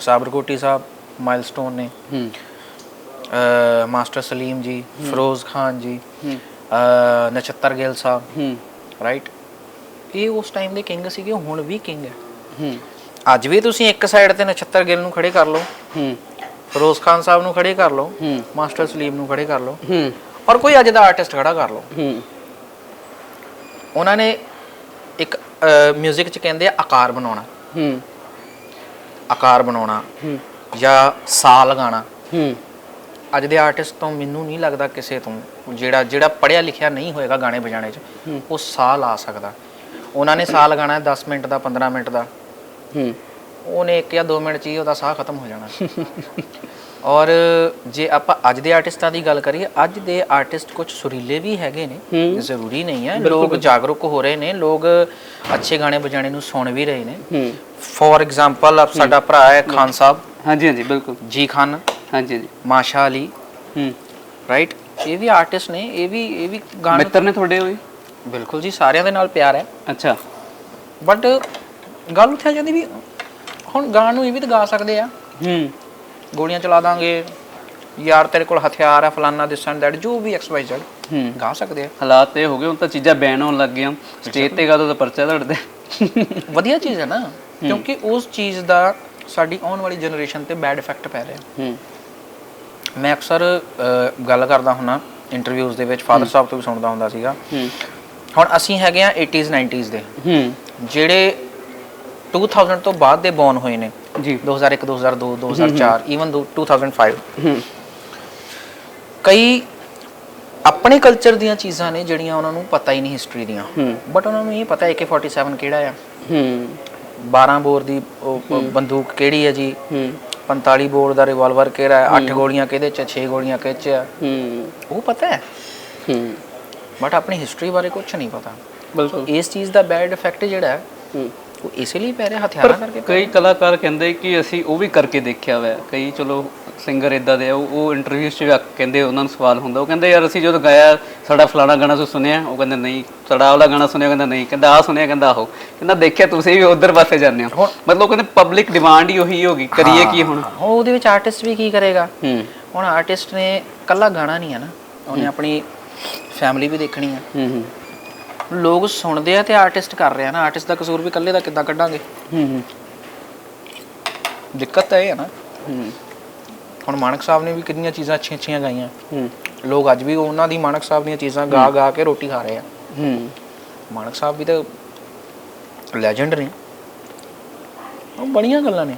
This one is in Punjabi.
ਸਾਬਰਕੋਟੀ ਸਾਹਿਬ ਮਾਈਲਸਟੋਨ ਨੇ। ਹੂੰ। ਅ, ਮਾਸਟਰ ਸਲੀਮ ਜੀ ਫਿਰੋਜ਼ ਖਾਨ ਜੀ ਹੂੰ। ਅ, ਨਛੱਤਰ ਗਿੱਲ ਸਾਹਿਬ। ਹੂੰ। ਰਾਈਟ ਇਹ ਉਸ ਟਾਈਮ ਦੇ ਕਿੰਗ ਸੀਗੇ ਹੁਣ ਵੀ ਕਿੰਗ ਹੈ। ਹੂੰ। ਅੱਜ ਵੀ ਤੁਸੀਂ ਇੱਕ ਸਾਈਡ ਤੇ ਨਛੱਤਰ ਗਿੱਲ ਨੂੰ ਖੜੇ ਕਰ ਲਓ। ਹੂੰ। ਫਿਰੋਜ਼ ਖਾਨ ਸਾਹਿਬ ਨੂੰ ਖੜੇ ਕਰ ਲਓ। ਹੂੰ। ਮਾਸਟਰ ਸਲੀਮ ਨੂੰ ਖੜੇ ਕਰ ਲਓ। ਹੂੰ। ਔਰ ਕੋਈ ਅੱਜ ਦਾ ਆਰਟਿਸਟ ਖੜਾ ਕਰ ਲਓ। ਹੂੰ। ਉਹਨਾਂ ਨੇ ਇੱਕ 뮤직 ਚ ਕਹਿੰਦੇ ਆ ਆਕਾਰ ਬਣਾਉਣਾ। ਹੂੰ। ਆਕਾਰ ਬਣਾਉਣਾ ਹੂੰ। ਜਾਂ ਸਾਹ ਲਗਾਉਣਾ। ਹੂੰ। ਅੱਜ ਦੇ ਆਰਟਿਸਟ ਤੋਂ ਮੈਨੂੰ ਨਹੀਂ ਲੱਗਦਾ ਕਿਸੇ ਤੋਂ ਜਿਹੜਾ ਜਿਹੜਾ ਪੜਿਆ ਲਿਖਿਆ ਨਹੀਂ ਹੋਏਗਾ ਗਾਣੇ ਵਜਾਣੇ 'ਚ। ਉਹ ਸਾਹ ਲਾ ਸਕਦਾ। ਉਹਨਾਂ ਨੇ ਸਾਹ ਲਗਾਣਾ ਹੈ 10 ਮਿੰਟ ਦਾ 15 ਮਿੰਟ ਦਾ। ਹੂੰ। ਉਹਨੇ 1 ਜਾਂ 2 ਮਿੰਟ 'ਚ ਹੀ ਉਹਦਾ ਸਾਹ ਖਤਮ ਹੋ ਜਾਣਾ। ਔਰ ਜੇ ਆਪਾਂ ਅੱਜ ਦੇ ਆਰਟਿਸਟਾਂ ਦੀ ਗੱਲ ਕਰੀਏ ਅੱਜ ਦੇ ਆਰਟਿਸਟ ਕੁਝ ਸੁਰੀਲੇ ਵੀ ਹੈਗੇ ਨੇ। ਜ਼ਰੂਰੀ ਨਹੀਂ ਹੈ। ਲੋਕ ਜਾਗਰੂਕ ਹੋ ਰਹੇ ਨੇ ਲੋਕ ਅੱਛੇ ਗਾਣੇ ਵਜਾਣੇ ਨੂੰ ਸੁਣ ਵੀ ਰਹੇ ਨੇ। ਫੋਰ ਐਗਜ਼ਾਮਪਲ ਆਪ ਸਾਡਾ ਭਰਾ ਹੈ ਖਾਨ ਸਾਹਿਬ। ਹਾਂਜੀ ਹਾਂਜੀ ਬਿਲਕੁਲ। ਜੀ ਖਾਨ ਹਾਂਜੀ ਹਾਂਜੀ। ਮਾਸ਼ਾ ਅਲੀ। ਹੂੰ। ਰਾਈਟ ਇਹ ਵੀ ਆਰਟਿਸਟ ਨੇ ਇਹ ਵੀ ਇਹ ਵੀ ਗਾਣੇ ਮਿੱਤਰ ਨੇ ਤੁਹਾਡੇ ਹੋਏ ਬਿਲਕੁਲ ਜੀ ਸਾਰਿਆਂ ਦੇ ਨਾਲ ਪਿਆਰ ਹੈ। ਅੱਛਾ। ਬਟ ਗੱਲ ਉੱਥੇ ਆ ਜਾਂਦੀ ਵੀ ਹੁਣ ਗਾਣ ਨੂੰ ਇਹ ਵੀ ਤਾਂ ਗਾ ਸਕਦੇ ਆ। ਹੂੰ। ਗੋਲੀਆਂ ਚਲਾ ਦਾਂਗੇ। ਯਾਰ ਤੇਰੇ ਕੋਲ ਹਥਿਆਰ ਹੈ ਫਲਾਨਾ ਦਿਸ ਐਂਡ ਦੈਟ ਜੋ ਵੀ ਐਕਸ ਵਾਈ ਜ਼ੈਡ ਹੂੰ। ਗਾ ਸਕਦੇ ਆ। ਹਾਲਾਤ ਇਹ ਹੋ ਗਏ ਹੁਣ ਤਾਂ ਚੀਜ਼ਾਂ ਬੈਨ ਹੋਣ ਲੱਗ ਗਈਆਂ। ਸਟੇਜ ਤੇ ਗਾ ਤਾਂ ਪਰਚਾ ਲੜਦੇ ਵਧੀਆ ਚੀਜ਼ ਹੈ ਨਾ ਕਿਉਂਕਿ ਉਸ ਚੀਜ਼ ਦਾ ਸਾਡੀ ਆਉਣ ਵਾਲੀ ਜਨਰੇਸ਼ਨ ਤੇ ਬੈਡ ਇਫੈਕਟ ਪੈ ਰਿਹਾ। ਹੂੰ। ਮੈਂ ਅਕਸਰ ਗੱਲ ਕਰਦਾ ਹੁੰਨਾ ਇੰਟਰਵਿਊਜ਼ ਦੇ ਵਿੱਚ ਫਾਦਰ ਸਾਹਿਬ ਤੋਂ ਵੀ ਸੁਣਦਾ ਹੁੰਦਾ ਸੀਗਾ। ਹੂੰ। ਹੁਣ ਅਸੀਂ ਹੈਗੇ ਆ 80s 90s ਦੇ। ਹੂੰ। ਜਿਹੜੇ 2000 ਤੋਂ ਬਾਅਦ ਦੇ ਬੌਰਨ ਹੋਏ ਨੇ। ਜੀ 2001 2002 2004 ਈਵਨ 2005 ਹੂੰ ਕਈ ਆਪਣੇ ਕਲਚਰ ਦੀਆਂ ਚੀਜ਼ਾਂ ਨੇ ਜਿਹੜੀਆਂ ਉਹਨਾਂ ਨੂੰ ਪਤਾ ਹੀ ਨਹੀਂ ਹਿਸਟਰੀ ਦੀਆਂ। ਬਟ ਉਹਨਾਂ ਨੂੰ ਇਹ ਪਤਾ ਹੈ ਕਿ 47 ਕਿਹੜਾ ਆ। ਹੂੰ। 12 ਬੋਰ ਦੀ ਉਹ ਬੰਦੂਕ ਕਿਹੜੀ ਹੈ ਜੀ? ਹੂੰ। 45 ਬੋਰ ਦਾ ਰਿਵਾਲਵਰ ਕਿਹੜਾ ਹੈ। 8 ਗੋਲੀਆਂ ਕਿਹਦੇ ਚ 6 ਗੋਲੀਆਂ ਕਿਹਦੇ ਚ ਆ? ਹੂੰ। ਉਹ ਪਤਾ ਹੈ। ਹੂੰ। ਬਟ ਆਪਣੀ ਹਿਸਟਰੀ ਬਾਰੇ ਕੁਝ ਨਹੀਂ ਪਤਾ। ਬਿਲਕੁਲ। ਇਸ ਚੀਜ਼ ਦਾ ਬੈਡ ਇਫੈਕਟ ਜਿਹੜਾ ਹੈ ਹੂੰ। ਉਹ ਇਸੇ ਲਈ ਪੈ ਰਿਹਾ ਹਥਿਆਰਾਂ ਕਰਕੇ ਕਈ ਕਲਾਕਾਰ ਕਹਿੰਦੇ ਕਿ ਅਸੀਂ ਉਹ ਵੀ ਕਰਕੇ ਦੇਖਿਆ ਹੋਇਆ ਹੈ। ਕਈ ਚਲੋ ਸਿੰਗਰ ਇਦਾਂ ਦੇ ਆ ਉਹ ਉਹ ਇੰਟਰਵਿਊ 'ਚ ਆ- ਕਹਿੰਦੇ ਉਹਨਾਂ ਨੂੰ ਸਵਾਲ ਹੁੰਦਾ। ਉਹ ਕਹਿੰਦੇ ਯਾਰ ਅਸੀਂ ਜਦੋਂ ਗਾਇਆ ਸਾਡਾ ਫਲਾਣਾ ਗਾਣਾ ਤੁਸੀਂ ਸੁਣਿਆ? ਉਹ ਕਹਿੰਦੇ ਨਹੀਂ ਸਾਡਾ ਵਾਲਾ ਗਾਣਾ ਸੁਣਿਆ? ਕਹਿੰਦਾ ਨਹੀਂ। ਕਹਿੰਦਾ ਆ ਸੁਣਿਆ? ਕਹਿੰਦਾ ਆਹੋ। ਕਹਿੰਦਾ ਦੇਖਿਆ ਤੁਸੀਂ ਵੀ ਉਧਰ ਪਾਸੇ ਜਾਂਦੇ ਹੋ। ਮਤਲਬ ਉਹ ਕਹਿੰਦੇ ਪਬਲਿਕ ਡਿਮਾਂਡ ਹੀ ਉਹੀ ਹੋਗੀ। ਕਰੀਏ ਕੀ ਹੁਣ? ਹਾਂ, ਉਹਦੇ ਵਿੱਚ ਆਰਟਿਸਟ ਵੀ ਕੀ ਕਰੇਗਾ? ਹੂੰ। ਹੁਣ ਆਰਟਿਸਟ ਨੇ ਕੱਲਾ ਗਾਣਾ ਨਹੀਂ ਹੈ ਨਾ ਉਹਨੇ ਆਪਣੀ ਫੈਮਿਲੀ ਵੀ ਦੇਖਣੀ ਹੈ ਹੂੰ ਹੂੰ। ਲੋਕ ਸੁਣਦੇ ਆ ਤੇ ਆਰਟਿਸਟ ਕਰ ਰਿਹਾ ਨਾ ਆਰਟਿਸਟ ਦਾ ਕਸੂਰ ਵੀ ਇਕੱਲੇ ਦਾ ਕਿੱਦਾਂ ਕੱਢਾਂਗੇ? ਹੂੰ ਹੂੰ। ਦਿੱਕਤ ਤਾਂ ਇਹ ਹੈ ਨਾ। ਹੂੰ। ਹੁਣ ਮਾਨਕ ਸਾਹਿਬ ਨੇ ਵੀ ਕਿੰਨੀਆਂ ਚੀਜ਼ਾਂ ਅੱਛੀਆਂ ਅੱਛੀਆਂ ਗਾਈਆਂ। ਹੂੰ। ਲੋਕ ਅੱਜ ਵੀ ਉਹਨਾਂ ਦੀ ਮਾਨਕ ਸਾਹਿਬ ਦੀਆਂ ਚੀਜ਼ਾਂ ਗਾ ਗਾ ਕੇ ਰੋਟੀ ਖਾ ਰਹੇ ਆ। ਹੂੰ। ਮਾਨਕ ਸਾਹਿਬ ਵੀ ਤਾਂ ਲੈਜੈਂਡ ਨੇ। ਉਹ ਬੜੀਆਂ ਗੱਲਾਂ ਨੇ।